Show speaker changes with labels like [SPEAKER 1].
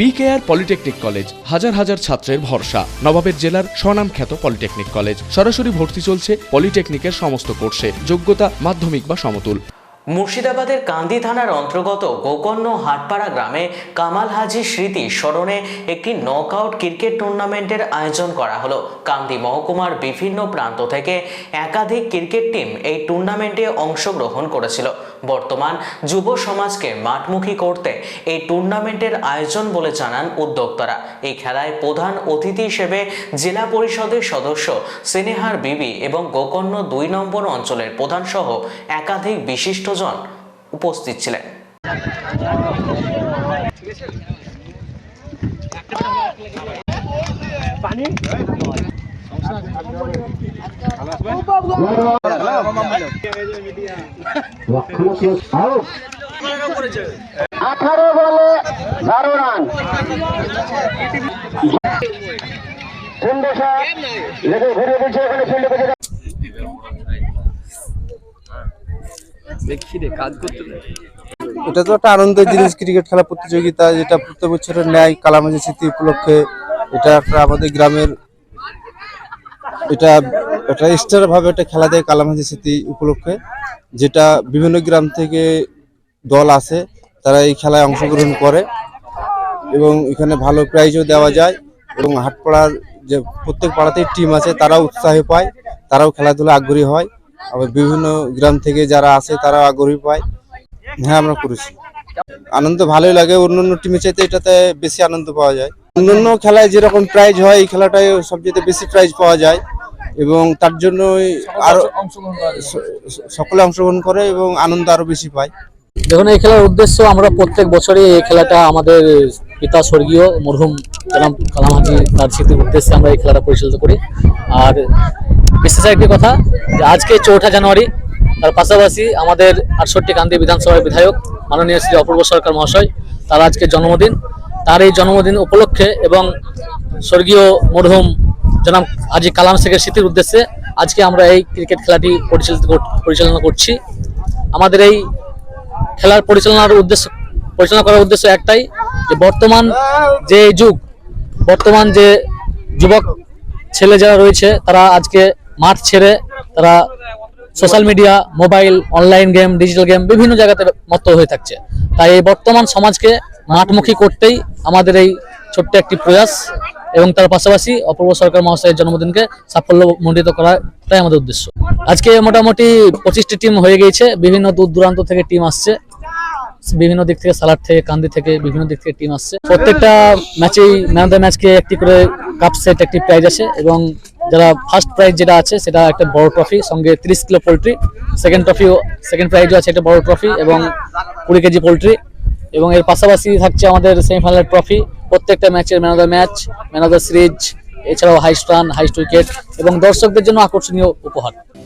[SPEAKER 1] BKR polytechnic college হাজার হাজার ছাত্রের ভরসা। নবাবের জেলার স্বনামখ্যাত পলিটেকনিক কলেজ সরাসরি ভর্তি চলছে পলিটেকনিকের সমস্ত কোর্সে। যোগ্যতা মাধ্যমিক বা সমতুল।
[SPEAKER 2] মুর্শিদাবাদের কান্দি থানার অন্তর্গত গোকর্ণ হাটপাড়া গ্রামে কামাল হাজি স্মৃতি স্মরণে একটি নকআউট ক্রিকেট টুর্নামেন্টের আয়োজন করা হলো। কান্দি মহকুমার বিভিন্ন প্রান্ত থেকে একাধিক ক্রিকেট টিম এই টুর্নামেন্টে অংশগ্রহণ করেছিল। বর্তমান যুব সমাজকে মাঠমুখী করতে এই টুর্নামেন্টের আয়োজন বলে জানান উদ্যোক্তারা। এই খেলায় প্রধান অতিথি হিসেবে জেলা পরিষদের সদস্য সিনেহার বিবি এবং গোকর্ণ দুই নম্বর অঞ্চলের প্রধান সহ একাধিক বিশিষ্টজন উপস্থিত ছিলেন।
[SPEAKER 3] আঠারো বলে বারো রান
[SPEAKER 4] এটা তো একটা আনন্দের জিনিস ক্রিকেট খেলা প্রতিযোগিতা, যেটা প্রত্যেক বছরের ন্যায় কালামাজি স্মৃতি উপলক্ষে এটা একটা আমাদের গ্রামের এটা স্টার ভাবে একটা খেলা দেয় কালামাজি স্মৃতি উপলক্ষে, যেটা বিভিন্ন গ্রাম থেকে দল আসে, তারা এই খেলায় অংশগ্রহণ করে এবং এখানে ভালো প্রাইজও দেওয়া যায় এবং হাটপাড়ার যে প্রত্যেক পাড়াতেই টিম আছে, তারাও উৎসাহ পায়, তারাও খেলাধুলা আগ্রহী হয়। আবার বিভিন্ন গ্রাম থেকে যারা আসে, তারাও আগ্রহী পায়। হ্যাঁ আমরা করেছি। আনন্দ ভালোই লাগে, অন্যান্য টিমের চাইতে এটাতে বেশি আনন্দ পাওয়া যায়। অন্যান্য খেলায় যেরকম প্রাইজ হয়, এই খেলাটায় সবচেয়ে বেশি প্রাইজ পাওয়া যায়। এবং তার জন্যই আরও সকলে অংশগ্রহণ করে এবং আনন্দ আরও বেশি পায়।
[SPEAKER 5] দেখুন এই খেলার উদ্দেশ্য আমরা প্রত্যেক বছরই এই খেলাটা আমাদের পিতা স্বর্গীয় মরহুম কালাম কালাম হাজি তার স্মৃতির উদ্দেশ্যে আমরা এই খেলাটা পরিচালিত করি। আর বিশেষ একটি কথা যে আজকে চৌঠা জানুয়ারি তার পাশাপাশি আমাদের আটষট্টি কান্দি বিধানসভার বিধায়ক মাননীয় শ্রী অপূর্ব সরকার মহাশয় তার আজকে জন্মদিন। তার এই জন্মদিন উপলক্ষে এবং স্বর্গীয় মরহুম জনাব হাজি কালাম শেখের স্মৃতির উদ্দেশ্যে আজকে আমরা এই ক্রিকেট খেলাটি পরিচালিত পরিচালনা করছি। আমাদের এই খেলার পরিচালনার উদ্দেশ্য পরিচালনা করার উদ্দেশ্য একটাই যে বর্তমান যে যুগ, বর্তমান যে যুবক ছেলে যারা রয়েছে, তারা আজকে মাঠ ছেড়ে তারা social media, mobile, online game, digital game বিভিন্ন জায়গাতে মত্ত হয়ে থাকছে। তাই এই বর্তমান সমাজকে মাঠমুখী করতেই আমাদের এই ছোট্ট একটি প্রয়াস। এবং তার পাশাপাশি অপূর্ব সরকার মহাশয়ের জন্মদিনকে সাফল্য মণ্ডিত করাটাই আমাদের উদ্দেশ্য। আজকে মোটামুটি পঁচিশটি টিম হয়ে গিয়েছে। বিভিন্ন দূর দূরান্ত থেকে টিম আসছে। বিভিন্ন দিক থেকে সালার থেকে, কান্দি থেকে বিভিন্ন দিক থেকে টিম আসছে। প্রত্যেকটা ম্যাচেই ম্যান অফ দ্য ম্যাচকে একটি করে কাপ সেট একটি প্রাইজ আছে এবং যারা ফার্স্ট প্রাইজ যেটা আছে, সেটা একটা বড় ট্রফি সঙ্গে তিরিশ কিলো পোলট্রি সেকেন্ড ট্রফিও সেকেন্ড প্রাইজও আছে একটা বড় ট্রফি এবং কুড়ি কেজি পোলট্রি এবং এর পাশাপাশি থাকছে আমাদের সেমিফাইনাল ট্রফি প্রত্যেকটা ম্যাচের man of the match man of the series এছাড়াও হাইস্ট রান হাইস্ট উইকেট এবং দর্শকদের জন্য আকর্ষণীয় উপহার।